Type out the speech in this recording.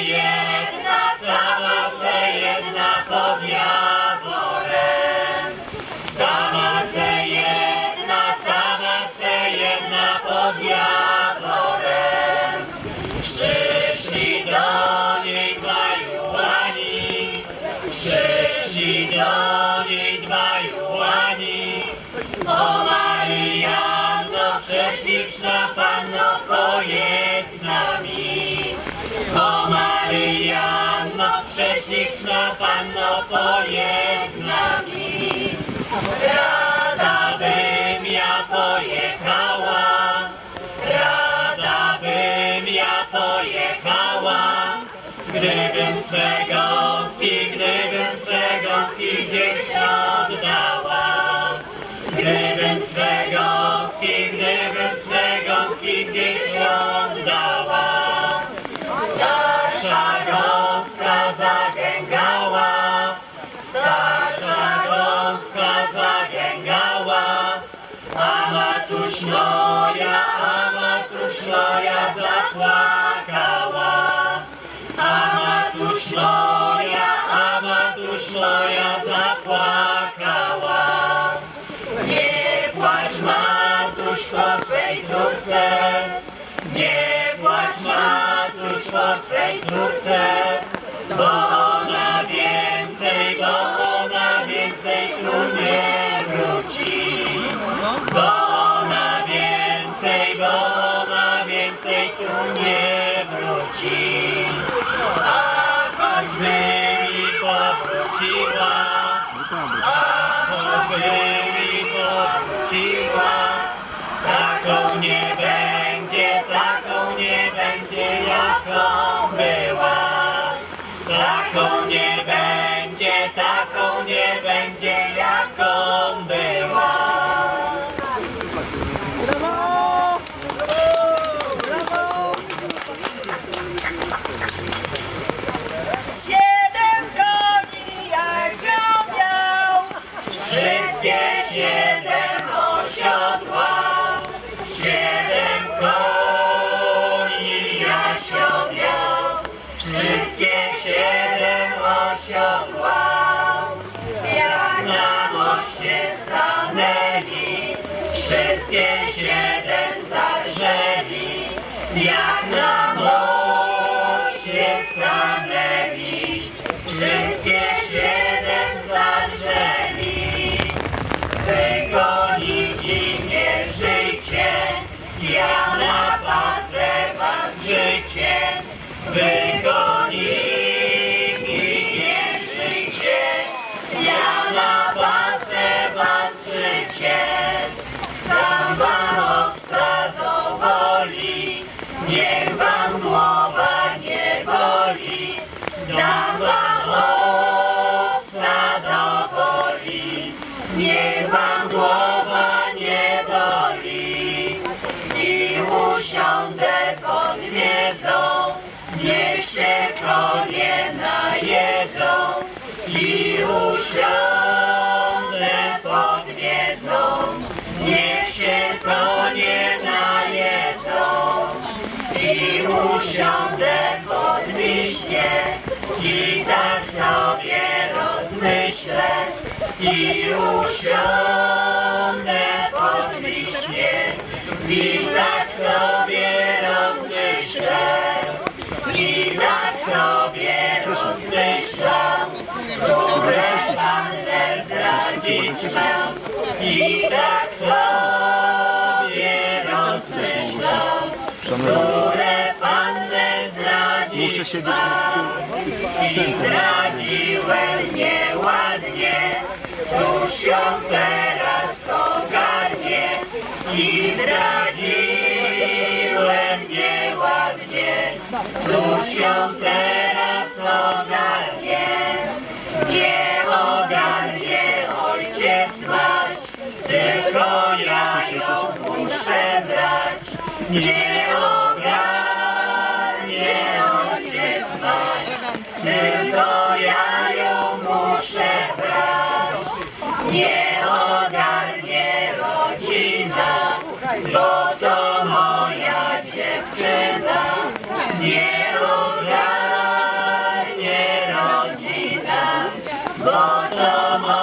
jedna, sama se jedna pod. Sama se jedna, sama se jedna pod. Przyszli do niej dwaj ułani, przyszli do niej dwaj ułani. O Maryjanno, prześliczna Panno, nami. O Maryjanno, prześliczna Panno, pojedź z nami. Rada bym ja pojechała, rada bym ja pojechała. Gdybym swe gąski, gdybym swe gąski gdzieś oddała. Gdybym swe gąski, gdybym swe gąski gdzieś matuś moja, a matuś moja zapłakała. A matuś moja, a matuś moja zapłakała. Nie płacz matuś po swej córce, nie płacz matuś po swej córce, bo wróci. A choćby i powróciła, a choćby i powróciła, taką nie będzie, taką nie będzie jaką była. Taką nie będzie, taką nie będzie moście stanęli, wszystkie siedem zarżeli, jak na moście stanęli, wszystkie siedem zarżeli. Wygonić im nie życie, ja na pasę was życie. Wygonić życie. Dam wam owsa do woli, niech wam głowa nie boli. Dam wam owsa do woli, niech wam głowa nie boli. I usiądę pod miedzą, niech się konie najedzą. I usiądę usiądę pod wiśnie i tak sobie rozmyślę. I usiądę pod wiśnie i tak sobie rozmyślę. I tak sobie rozmyślam, które pannę zdradzić mam. I tak sobie rozmyślam, które Muszę się mam. I zdradziłem nieładnie, tuż teraz ogarnie. I zdradziłem nieładnie, tuż teraz ogarnie. Nie ogarnie ojciec mać, tylko ja ją muszę brać. Nie ogarnie tylko ja ją muszę brać. Nie ogarnie rodzina, bo to moja dziewczyna. Nie ogarnie rodzina, bo to moja